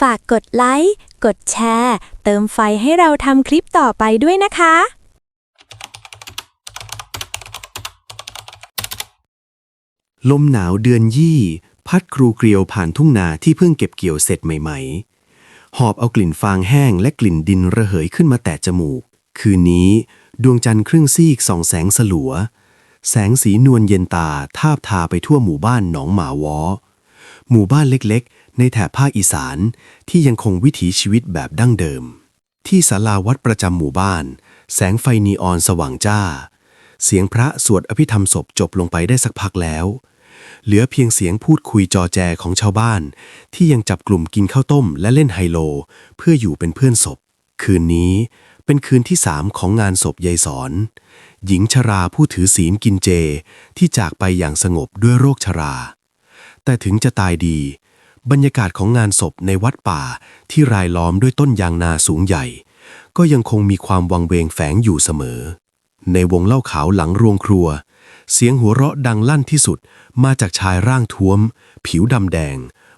ฝากกดไลค์ กดแชร์ เติมไฟให้เราทำคลิปต่อไปด้วยนะคะลมหนาวเดือนยี่ พัดครูเกลียวผ่านทุ่งนาที่เพิ่งเก็บเกี่ยวเสร็จใหม่ๆ หอบเอากลิ่นฟางแห้งและกลิ่นดินระเหยขึ้นมาแตะจมูก คืนนี้ดวงจันทร์ครึ่งซีกส่องแสงสลัว แสงสีนวลเย็นตาทาบทาไปทั่วหมู่บ้านหนองหมาวอ หมู่บ้านเล็กๆ ในแถบภาคอีสานที่ยังคงวิถีชีวิตแบบดั้งเดิม ที่ศาลาวัดประจำหมู่บ้าน แสงไฟนีออนสว่างจ้า เสียงพระสวดอภิธรรมศพจบลงไปได้สักพักแล้ว เหลือเพียงเสียงพูดคุยจอแจของชาวบ้าน ที่ยังจับกลุ่มกินข้าวต้มและเล่นไฮโล เพื่ออยู่เป็นเพื่อนศพ คืนนี้เป็นคืนที่สามของงานศพยายสอน หญิงชราผู้ถือศีลกินเจที่จากไปอย่างสงบด้วยโรคชรา แต่ถึงจะตายดี บรรยากาศของงานศพในวัดป่าที่รายล้อมด้วยต้นยางนาสูงใหญ่ ก็ยังคงมีความวังเวงแฝงอยู่เสมอ ในวงเล่าขาวหลังรวงครัว เสียงหัวเราะดังลั่นที่สุดมาจากชายร่างท้วม ผิวดำแดง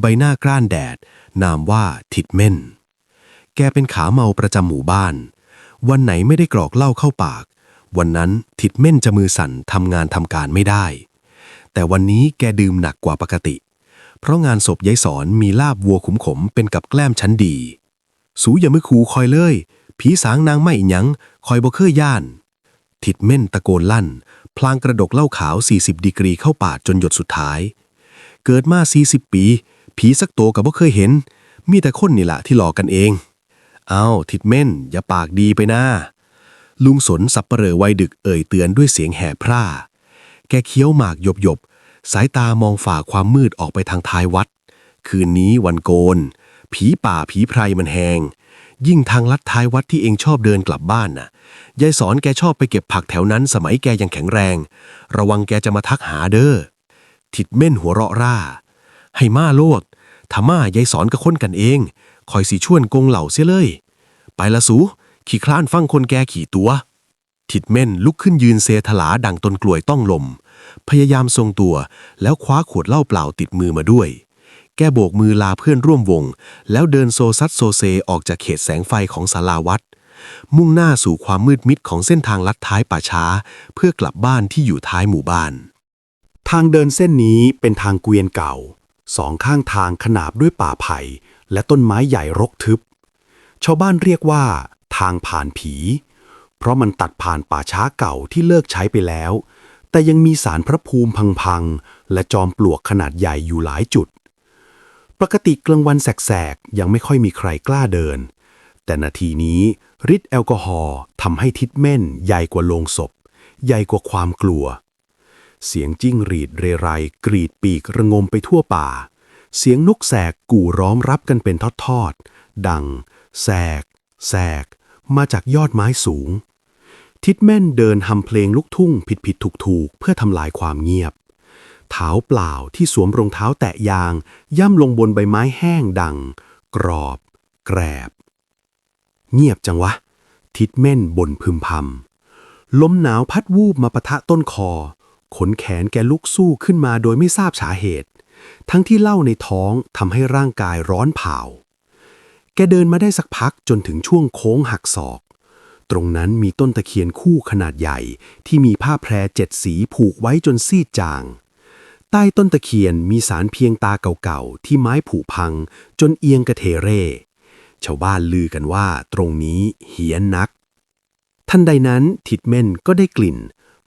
ใบหน้ากร้านแดด นามว่าทิดเม่น แกเป็นขาเมาประจำหมู่บ้าน วันไหนไม่ได้กรอกเหล้าเข้าปาก วันนั้นทิดเม่นจะมือสั่นทำงานทำการไม่ได้ แต่วันนี้แกดื่มหนักกว่าปกติ เพราะงานศพยายสอนมีลาบวัวขุมขมเป็นกับแกล้มชั้นดี สูอย่ามือคูคอยเลย ผีสางนางไม่หยัง คอยบ่เคยย่าน ทิดเม่นตะโกนลั่น พลางกระดกเหล้าขาว 40 ดีกรีเข้าปากจนหยดสุดท้าย เกิดมา 40 ปี ผีสักโตวกับบ่เคยเห็น มีแต่คนนี่แหละที่หลอกกันเอง เอาทิดเม่นอย่าปากดีไปนะลุงสนสับเปลอวัยดึกเอ่ยเตือนด้วยเสียงแห่พร่า แกเคี้ยวหมากหยบหยบสายตามองฝ่าความมืดออกไปทางท้ายวัด คืนนี้วันโกน ผีป่าผีไพรมันแหง ยิ่งทางลัดท้ายวัดที่เองชอบเดินกลับบ้านน่ะ ยายสอนแกชอบไปเก็บผักแถวนั้นสมัยแกยังแข็งแรง ระวังแกจะมาทักหาเด้อ ทิดเม่นหัวเราะร่า ให้มาโลดถ้าม่ายายสอนกับคนกันเอง คอยสิชวนกงเหล่าเสียเลย ไปละสู ขี่คลานฟังคนแกขี่ตัว ทิดเม่นลุกขึ้นยืนเซถลาดังต้นกลวยต้องลม พยายามทรงตัว แล้วคว้าขวดเหล้าเปล่าติดมือมาด้วย แกโบกมือลาเพื่อนร่วมวง แล้วเดินโซซัดโซเซออกจากเขตแสงไฟของศาลาวัด มุ่งหน้าสู่ความมืดมิดของเส้นทางลัดท้ายป่าช้า เพื่อกลับบ้านที่อยู่ท้ายหมู่บ้าน ทางเดินเส้นนี้เป็นทางเกวียนเก่า สองข้างทางขนาบด้วยป่าไผ่และต้นไม้ใหญ่รกทึบ ชาวบ้านเรียกว่า ทางผ่านผี เพราะมันตัดผ่านป่าช้าเก่าที่เลิกใช้ไปแล้ว แต่ยังมีสารพระภูมิพังๆ และจอมปลวกขนาดใหญ่อยู่หลายจุด ปกติกลางวันแสกๆ ยังไม่ค่อยมีใครกล้าเดิน แต่นาทีนี้ฤทธิ์แอลกอฮอล์ทำให้ทิดเม่นใหญ่กว่าโลงศพ ใหญ่กว่าความกลัว เสียงจิ้งหรีดเรไรกรีดปีกระงมไปทั่วป่า เสียงนกแสกกู่ร้องรับกันเป็นทอดๆ ดัง แสก แสก มาจากยอดไม้สูง ทิดแม่นเดินหำเพลงลูกทุ่งผิดผิดถูกถูกเพื่อทำลายความเงียบ เท้าเปล่าที่สวมรองเท้าแตะยาง ย่ำลงบนใบไม้แห้งดัง กรอบ แกรบ เงียบจังวะ ทิดเม่นบ่นพึมพำลมหนาวพัดวูบมาปะทะต้นคอ ขนแขนแกลุกสู้ขึ้นมาโดยไม่ทราบสาเหตุ ทั้งที่เล้าในท้องทำให้ร่างกายร้อนเผาแกเดินมาได้สักพักจนถึงช่วงโค้งหักศอก ตรงนั้นมีต้นตะเคียนคู่ขนาดใหญ่ ที่มีผ้าแพรเจ็ดสีผูกไว้จนซีดจาง ใต้ต้นตะเคียนมีสารเพียงตาเก่าๆ ที่ไม้ผุพัง จนเอียงกระเทเร่ ชาวบ้านลือกันว่าตรงนี้เฮี้ยนนัก ทันใดนั้นทิดเม่นก็ได้กลิ่น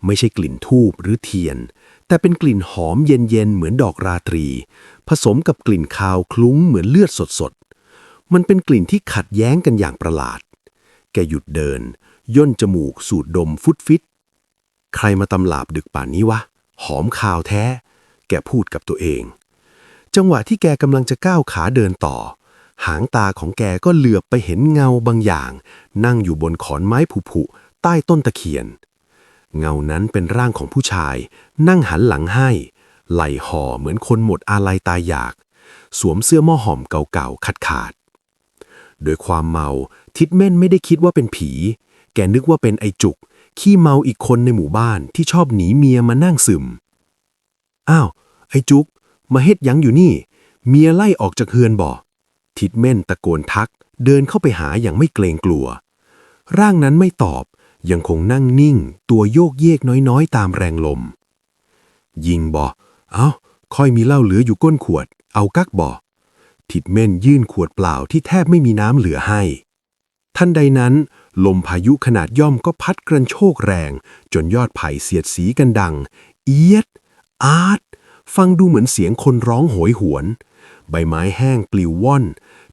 ไม่ใช่กลิ่นทูบหรือเทียน แต่เป็นกลิ่นหอมเย็นๆเหมือนดอกราตรี ผสมกับกลิ่นคาวคลุ้งเหมือนเลือดสดๆมันเป็นกลิ่นที่ขัดแย้งกันอย่างประหลาด แกหยุดเดิน ย่นจมูกสูดดมฟุตฟิต ใครมาตำลาบดึกป่านนี้วะ หอมคาวแท้ แกพูดกับตัวเอง จังหวะที่แกกำลังจะก้าวขาเดินต่อ หางตาของแกก็เหลือบไปเห็นเงาบางอย่าง นั่งอยู่บนขอนไม้ผุๆใต้ต้นตะเคียน เงานั้นเป็นร่างของผู้ชาย นั่งหันหลังให้ไหลห่อเหมือนคนหมดอาลัยตายอยาก สวมเสื้อหม้อหอมเก่าๆขาด โดยความเมา ทิดเม่นไม่ได้คิดว่าเป็นผี แกนึกว่าเป็นไอจุก ขี้เมาอีกคนในหมู่บ้านที่ชอบหนีเมียมานั่งซึม อ้าว ไอจุก มาเฮ็ดยังอยู่นี่ เมียไล่ออกจากเฮือนบ่ ทิดเม่นตะโกนทัก เดินเข้าไปหาอย่างไม่เกรงกลัว ร่างนั้นไม่ตอบ ยังคงนั่งนิ่ง ตัวโยกเยกน้อยๆ ตามแรงลม ยิงบอเอา้า ค่อยมีเหล้าเหลืออยู่ก้นขวด เอากักบอ ทิดเม่นยื่นขวดเปล่าที่แทบไม่มีน้ำเหลือให้ ทันใดนั้น ลมพายุขนาดย่อมก็พัดกระโชกแรง จนยอดไผ่เสียดสีกันดัง เอียด อาร์ตฟังดูเหมือนเสียงคนร้องโหยหวน ใบไม้แห้งปลิวว่อน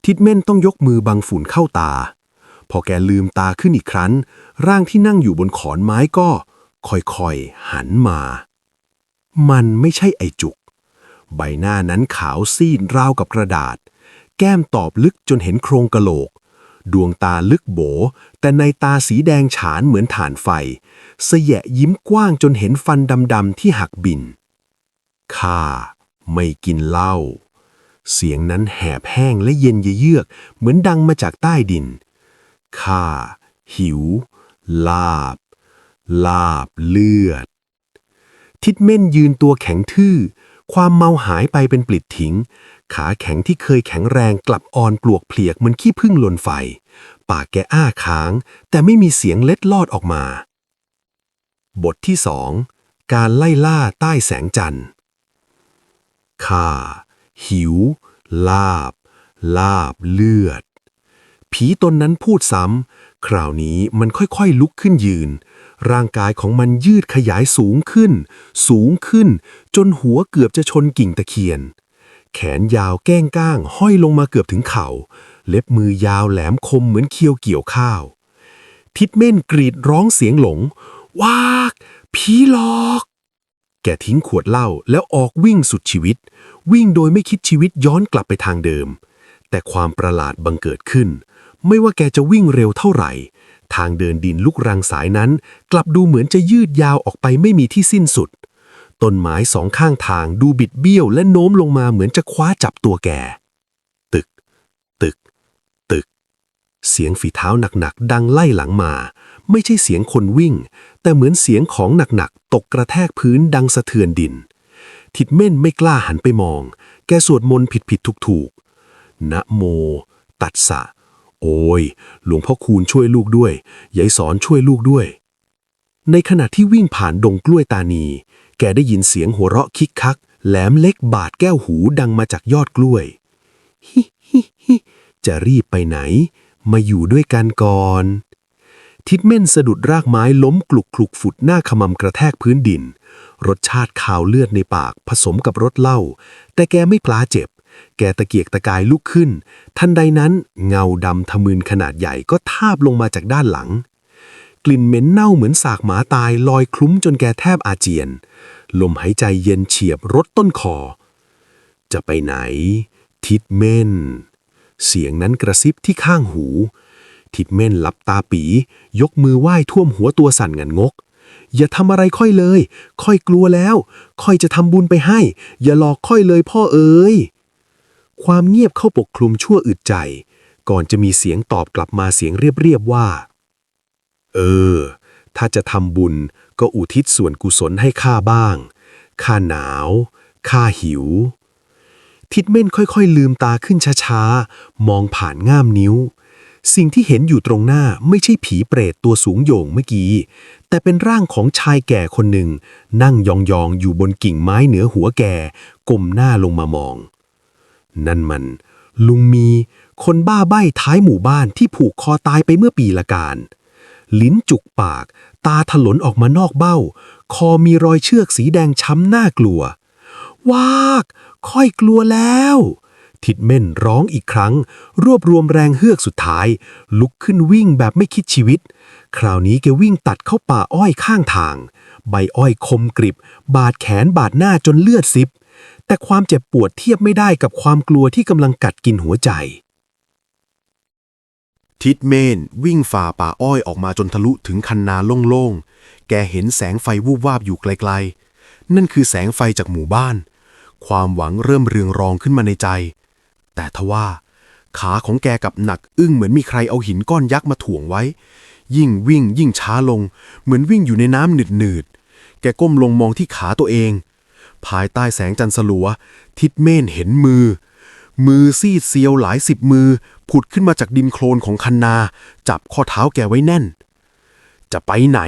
ทิดเม่นต้องยกมือบังฝุ่นเข้าตา พอแกลืมตาขึ้นอีกครั้นร่างที่นั่งอยู่บนขอนไม้ก็ ค่อยๆ หันมา มันไม่ใช่ไอจุก ใบหน้านั้นขาวซีดราวกับกระดาษ แก้มตอบลึกจนเห็นโครงกะโหลก ดวงตาลึกโบ แต่ในตาสีแดงฉานเหมือนฐานไฟ เสยะยิ้มกว้างจนเห็นฟันดำๆที่หักบิน ข้าไม่กินเหล้า เสียงนั้นแหบแห้งและเย็นเยือก เหมือนดังมาจากใต้ดิน ข้า หิว ลาบ ลาบเลือด ทิดเม่นยืนตัวแข็งทื่อ ความเมาหายไปเป็นปลิดทิ้ง ขาแข็งที่เคยแข็งแรงกลับอ่อนปลวกเพลียกเหมือนขี้ผึ้งลนไฟ ปากแกอ้าค้าง แต่ไม่มีเสียงเล็ดลอดออกมา บทที่สองการไล่ล่าใต้แสงจันทร์ข้าหิว ลาบ ลาบเลือด ผีตนนั้นพูดซ้ำ คราวนี้มันค่อยๆลุกขึ้นยืน ร่างกายของมันยืดขยายสูงขึ้น สูงขึ้น จนหัวเกือบจะชนกิ่งตะเคียน แขนยาวแก้งก้าง ห้อยลงมาเกือบถึงเข่า เล็บมือยาวแหลมคมเหมือนเคียวเกี่ยวข้าว ทิดเม่นกรีดร้องเสียงหลง วาก ผีหลอก แกทิ้งขวดเหล้าแล้วออกวิ่งสุดชีวิต วิ่งโดยไม่คิดชีวิตย้อนกลับไปทางเดิม แต่ความประหลาดบังเกิดขึ้น ไม่ว่าแกจะวิ่งเร็วเท่าไหร่ ทางเดินดินลุกรังสายนั้น กลับดูเหมือนจะยืดยาวออกไปไม่มีที่สิ้นสุด ต้นไม้สองข้างทางดูบิดเบี้ยวและโน้มลงมาเหมือนจะคว้าจับตัวแก ตึก ตึก ตึก เสียงฝีเท้าหนักๆ ดังไล่หลังมา ไม่ใช่เสียงคนวิ่ง แต่เหมือนเสียงของหนักๆ ตกกระแทกพื้นดังสะเทือนดิน ทิดเม่นไม่กล้าหันไปมอง แกสวดมนต์ผิดๆถูกๆนะโม ตัดสะ โอ้ยหลวงพ่อคูณช่วยลูกด้วยยายสอนช่วยลูกด้วย ในขณะที่วิ่งผ่านดงกล้วยตานี แกได้ยินเสียงหัวเราะคิกคัก แหลมเล็กบาดแก้วหูดังมาจากยอดกล้วย ฮิฮิฮิจะรีบไปไหน มาอยู่ด้วยกันก่อน ทิดเม่นสะดุดรากไม้ล้มกลุกคลุกฝุดหน้าขมำกระแทกพื้นดิน รสชาติขาวเลือดในปากผสมกับรสเหล้า แต่แกไม่ปลาเจ็บ แกตะเกียกตะกายลุกขึ้น ทันใดนั้นเงาดำทะมึนขนาดใหญ่ก็ทาบลงมาจากด้านหลัง กลิ่นเหม็นเน่าเหมือนสากหมาตายลอยคลุ้มจนแกแทบอาเจียน ลมหายใจเย็นเฉียบรดต้นคอ จะไปไหน ทิดเม่น เสียงนั้นกระซิบที่ข้างหู ทิดเม่นหลับตาปี ยกมือไหว้ท่วมหัวตัวสั่นงันงก อย่าทำอะไรค่อยเลย ค่อยกลัวแล้ว ค่อยจะทำบุญไปให้ อย่าหลอกค่อยเลยพ่อเอ๋ยความเงียบเข้าปกคลุมชั่วอึดใจ ก่อนจะมีเสียงตอบกลับมาเสียงเรียบๆว่า เออ ถ้าจะทำบุญก็อุทิศส่วนกุศลให้ข้าบ้าง ข้าหนาว ข้าหิว ทิดเม่นค่อยๆ ลืมตาขึ้นช้าๆ มองผ่านง่ามนิ้ว สิ่งที่เห็นอยู่ตรงหน้าไม่ใช่ผีเปรตตัวสูงโยงเมื่อกี้ แต่เป็นร่างของชายแก่คนหนึ่ง นั่งยองๆ อยู่บนกิ่งไม้เหนือหัวแก่ก้มหน้าลงมามอง นั่นมัน ลุงมี คนบ้าใบ้ท้ายหมู่บ้านที่ผูกคอตายไปเมื่อปีละการ ลิ้นจุกปาก ตาถลนออกมานอกเบ้า คอมีรอยเชือกสีแดงช้ำน่ากลัว วาก ค่อยกลัวแล้ว ทิดเม่นร้องอีกครั้ง รวบรวมแรงเฮือกสุดท้าย ลุกขึ้นวิ่งแบบไม่คิดชีวิต คราวนี้แกวิ่งตัดเข้าป่าอ้อยข้างทาง ใบอ้อยคมกริบบาดแขนบาดหน้าจนเลือดซิบแต่ความเจ็บปวดเทียบไม่ได้กับความกลัวที่กำลังกัดกินหัวใจ ทิดเมนวิ่งฝ่าป่าอ้อยออกมาจนทะลุถึงคันนาโล่งๆ แกเห็นแสงไฟวูบวาบอยู่ไกลๆ นั่นคือแสงไฟจากหมู่บ้าน ความหวังเริ่มเรืองรองขึ้นมาในใจ แต่ทว่า ขาของแกกับหนักอึ้งเหมือนมีใครเอาหินก้อนยักษ์มาถ่วงไว้ ยิ่งวิ่งยิ่งช้าลง เหมือนวิ่งอยู่ในน้ำหนืดๆ แกก้มลงมองที่ขาตัวเอง ภายใต้แสงจันทร์สลัว ทิดเมนเห็นมือ มือซีดเซียวหลายสิบมือ ผุดขึ้นมาจากดินโคลนของคันนา จับข้อเท้าแกไว้แน่น จะไปไหน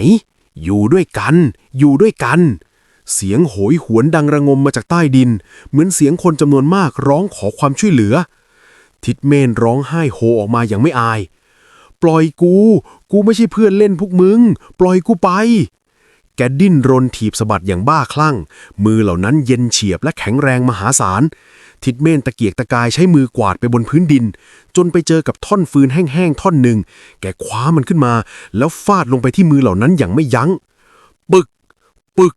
อยู่ด้วยกัน อยู่ด้วยกัน เสียงโหยหวนดังระงมมาจากใต้ดิน เหมือนเสียงคนจำนวนมากร้องขอความช่วยเหลือ ทิดเมนร้องไห้โฮออกมาอย่างไม่อาย ปล่อยกู กูไม่ใช่เพื่อนเล่นพวกมึง ปล่อยกูไป แกดิ้นรนถีบสะบัดอย่างบ้าคลั่ง มือเหล่านั้นเย็นเฉียบและแข็งแรงมหาศาล ทิดเมนตะเกียกตะกายใช้มือกวาดไปบนพื้นดิน จนไปเจอกับท่อนฟืนแห้งๆท่อนหนึ่ง แกคว้ามันขึ้นมา แล้วฟาดลงไปที่มือเหล่านั้นอย่างไม่ยัง้ง ปึก ปึก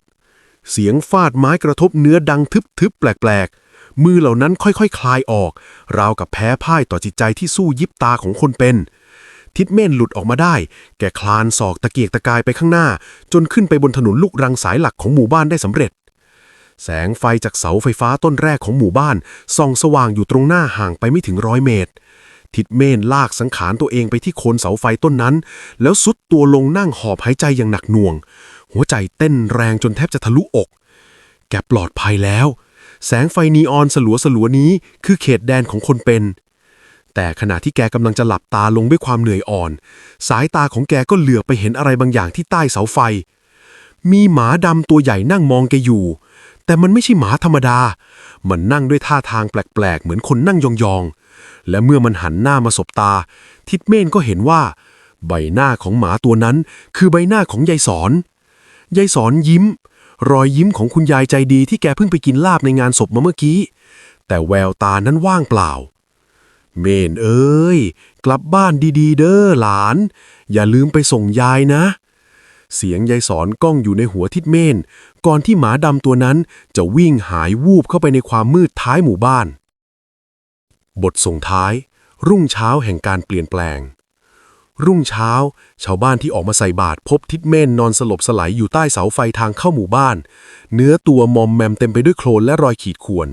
เสียงฟาดไม้กระทบเนื้อดังทึบๆแปลกๆ มือเหล่านั้นค่อยๆคลายออก ราวกับแพ้พ่ายต่อจิตใจที่สู้ยิบตาของคนเป็น ทิดเม่นหลุดออกมาได้ แกคลานศอกตะเกียกตะกายไปข้างหน้า จนขึ้นไปบนถนนลูกรังสายหลักของหมู่บ้านได้สำเร็จ แสงไฟจากเสาไฟฟ้าต้นแรกของหมู่บ้านส่องสว่างอยู่ตรงหน้าห่างไปไม่ถึงร้อยเมตร ทิดเม่นลากสังขารตัวเองไปที่โคนเสาไฟต้นนั้น แล้วสุดตัวลงนั่งหอบหายใจอย่างหนักหน่วง หัวใจเต้นแรงจนแทบจะทะลุอก แกปลอดภัยแล้ว แสงไฟนีออนสลัวสลัวนี้คือเขตแดนของคนเป็น แต่ขณะที่แกกำลังจะหลับตาลงด้วยความเหนื่อยอ่อน สายตาของแกก็เหลือบไปเห็นอะไรบางอย่างที่ใต้เสาไฟ มีหมาดำตัวใหญ่นั่งมองแกอยู่ แต่มันไม่ใช่หมาธรรมดา มันนั่งด้วยท่าทางแปลกๆ เหมือนคนนั่งยองๆ และเมื่อมันหันหน้ามาสบตา ทิดเม่นก็เห็นว่า ใบหน้าของหมาตัวนั้น คือใบหน้าของยายสอน ยายสอนยิ้ม รอยยิ้มของคุณยายใจดีที่แกเพิ่งไปกินลาบในงานศพมาเมื่อกี้ แต่แววตานั้นว่างเปล่า เมนเอ้ย กลับบ้านดีๆ เด้อหลาน อย่าลืมไปส่งยายนะ เสียงยายสอนก้องอยู่ในหัวทิดเมน ก่อนที่หมาดำตัวนั้นจะวิ่งหายวูบเข้าไปในความมืดท้ายหมู่บ้าน บทส่งท้าย รุ่งเช้าแห่งการเปลี่ยนแปลง รุ่งเช้า ชาวบ้านที่ออกมาใส่บาตรพบทิดเม่นนอนสลบสลายอยู่ใต้เสาไฟทางเข้าหมู่บ้าน เนื้อตัวมอมแมมเต็มไปด้วยโคลนและรอยขีดข่วน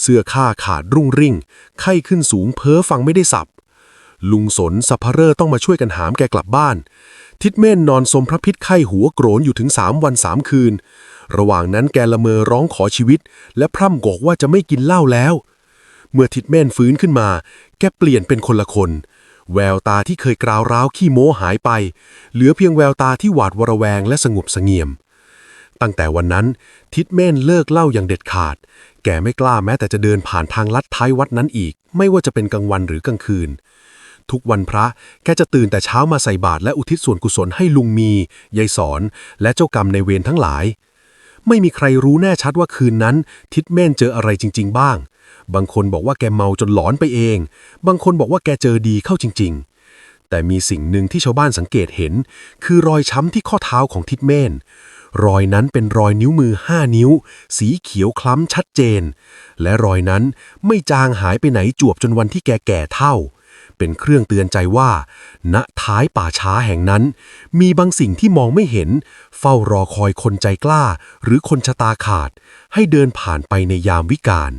เสื้อผ้าขาดรุ่งริ่ง ไข้ขึ้นสูงเพ้อฟังไม่ได้สับ ลุงสนสัพเพเรอต้องมาช่วยกันหามแกกลับบ้าน ทิดเม่นนอนสมพระพิษไข้หัวโกรนอยู่ถึงสามวันสามคืน ระหว่างนั้นแกละเมอร้องขอชีวิต และพร่ำบอกว่าจะไม่กินเหล้าแล้ว เมื่อทิดเม่นฟื้นขึ้นมา แกเปลี่ยนเป็นคนละคน แววตาที่เคยกราวร้าวขี้โม้หายไป เหลือเพียงแววตาที่หวาดวระแวงและสงบเสงี่ยม ตั้งแต่วันนั้น ทิดเม่นเลิกเล้าอย่างเด็ดขาด แกไม่กล้าแม้แต่จะเดินผ่านทางลัดท้ายวัดนั้นอีก ไม่ว่าจะเป็นกลางวันหรือกลางคืน ทุกวันพระแกจะตื่นแต่เช้ามาใส่บาตรและอุทิศส่วนกุศลให้ลุงมียายสอน และเจ้ากรรมในเวรทั้งหลาย ไม่มีใครรู้แน่ชัดว่าคืนนั้น ทิดเม่นเจออะไรจริง ๆ บ้าง บางคนบอกว่าแกเมาจนหลอนไปเอง บางคนบอกว่าแกเจอดีเข้าจริง ๆ แต่มีสิ่งหนึ่งที่ชาวบ้านสังเกตเห็น คือรอยช้ำที่ข้อเท้าของทิดเม่น รอยนั้นเป็นรอยนิ้วมือห้านิ้ว สีเขียวคล้ำชัดเจน และรอยนั้นไม่จางหายไปไหนจวบจนวันที่แกแก่เท่า เป็นเครื่องเตือนใจว่า ณท้ายป่าช้าแห่งนั้น มีบางสิ่งที่มองไม่เห็น เฝ้ารอคอยคนใจกล้า หรือคนชะตาขาด ให้เดินผ่านไปในยามวิกาล